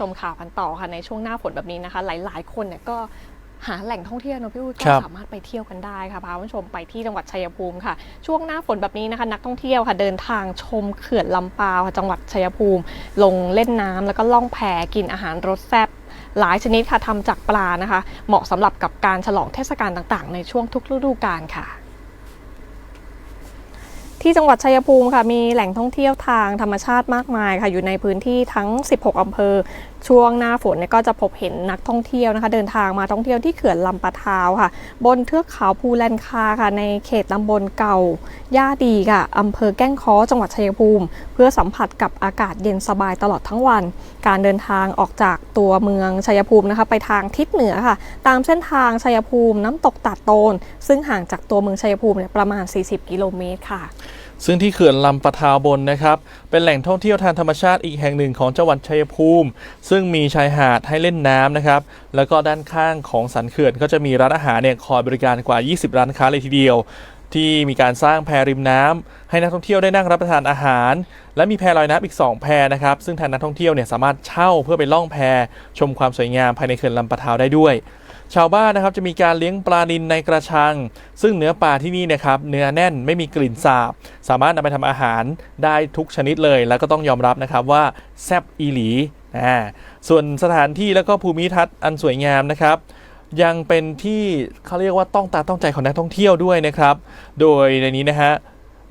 ชมข่าวกันต่อค่ะในช่วงหน้าฝนแบบนี้นะคะ หลาย ๆ คนเนี่ยก็หาแหล่งท่องเที่ยวเนอะพี่อุ้ยก็ครับสามารถไปเที่ยวกันได้ค่ะพาคุณผู้ชมไปที่จังหวัดชัยภูมิค่ะ ช่วงหน้าฝนแบบนี้นะคะ นักท่องเที่ยวค่ะ เดินทางชมเขื่อนลำปาวค่ะจังหวัดชัยภูมิ ลงเล่นน้ำแล้วก็ล่องแพกินอาหารรสแซ่บหลายชนิดค่ะทำจากปลานะคะ เหมาะสำหรับกับการฉลองเทศกาลต่างๆ ในช่วงทุกฤดูกาลค่ะ ที่จังหวัดชัยภูมิค่ะมีแหล่งท่องเที่ยวทางธรรมชาติมากมายค่ะอยู่ในพื้นที่ทั้ง 16 อำเภอช่วงหน้าฝนเนี่ยก็จะพบเห็นนักท่องเที่ยวนะคะ เดินทางมาท่องเที่ยวที่เขื่อนลำปะทาวค่ะ บนเทือกเขาภูแลนคาค่ะ ในเขตตำบลเก่า ย่าดีค่ะอำเภอแก้งค้อจังหวัดชัยภูมิ เพื่อสัมผัสกับอากาศเย็นสบายตลอดทั้งวัน การเดินทางออกจากตัวเมืองชัยภูมินะคะ ไปทางทิศเหนือค่ะ ตามเส้นทางชัยภูมิน้ำตกตาดโตน ซึ่งห่างจากตัวเมืองชัยภูมิเนี่ยประมาณ 40 กิโลเมตรค่ะ ซึ่งที่เขื่อนลำปะทาวบนนะครับ เป็นแหล่งท่องเที่ยวทางธรรมชาติอีกแห่งหนึ่งของจังหวัดชัยภูมิ ซึ่งมีชายหาดให้เล่นน้ำนะครับ แล้วก็ด้านข้างของสันเขื่อนก็จะมีร้านอาหารเนี่ยคอยบริการกว่า 20 ร้านค้าเลยทีเดียว ที่มีการสร้างแพริมน้ำให้นักท่องเที่ยวได้นั่งรับประทานอาหาร และมีแพลอยน้ำอีก 2 แพนะครับ ซึ่งทางนักท่องเที่ยวเนี่ยสามารถเช่าเพื่อไปล่องแพชมความสวยงามภายในเขื่อนลำปะทาวได้ด้วย ชาวบ้านนะครับจะมีการเลี้ยงปลานิลในกระชัง ซึ่งเนื้อปลาที่นี่นะครับเนื้อแน่นไม่มีกลิ่นสาบ สามารถนำไปทำอาหารได้ทุกชนิดเลย แล้วก็ต้องยอมรับนะครับว่าแซบอีหลีอ่าส่วนสถานที่แล้วก็ภูมิทัศน์อันสวยงามนะครับยังเป็นที่เขาเรียกว่าต้องตาต้องใจของนักท่องเที่ยวด้วยนะครับ โดยในนี้นะฮะ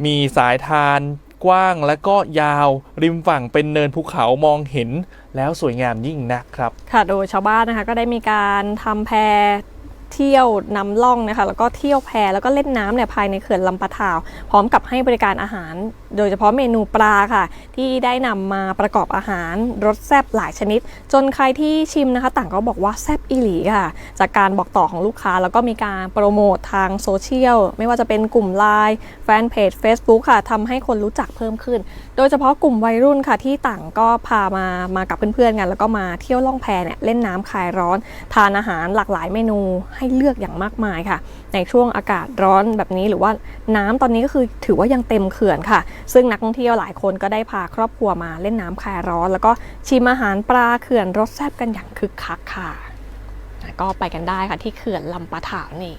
มีสายทาน กว้างและก็ยาวริมฝั่งเป็นเนินภูเขามองเห็นแล้วสวยงามยิ่งนักครับ ค่ะโดยชาวบ้านนะคะก็ได้มีการทำแพ เที่ยวนำล่องนะคะ แล้วก็เที่ยวแพแล้วก็เล่นน้ำเนี่ยภายในเขื่อนลำปะทาว พร้อมกับให้บริการอาหาร โดยเฉพาะเมนูปลาค่ะ ที่ได้นำมาประกอบอาหารรสแซ่บหลายชนิด จนใครที่ชิมนะคะ ต่างก็บอกว่าแซ่บอีหลีค่ะ จากการบอกต่อของลูกค้า แล้วก็มีการโปรโมททางโซเชียลไม่ว่าจะเป็นกลุ่มไลน์แฟนเพจ Facebook ค่ะทำให้คนรู้จักเพิ่มขึ้น โดยเฉพาะกลุ่มวัยรุ่นค่ะที่ต่างก็พามามากับเพื่อนๆกัน แล้วก็มาเที่ยวล่องแพเนี่ยเล่นน้ำคลายร้อน ทานอาหารหลากหลายเมนูให้เลือกอย่างมากมายค่ะ ในช่วงอากาศร้อนแบบนี้หรือว่าน้ำตอนนี้ก็คือถือว่ายังเต็มเขื่อนค่ะ ซึ่งนักท่องเที่ยวหลายคนก็ได้พาครอบครัวมาเล่นน้ำคลายร้อน แล้วก็ชิมอาหารปลาเขื่อนรสแซ่บกันอย่างคึกคักค่ะ ก็ไปกันได้ค่ะที่เขื่อนลำปะถาวนี่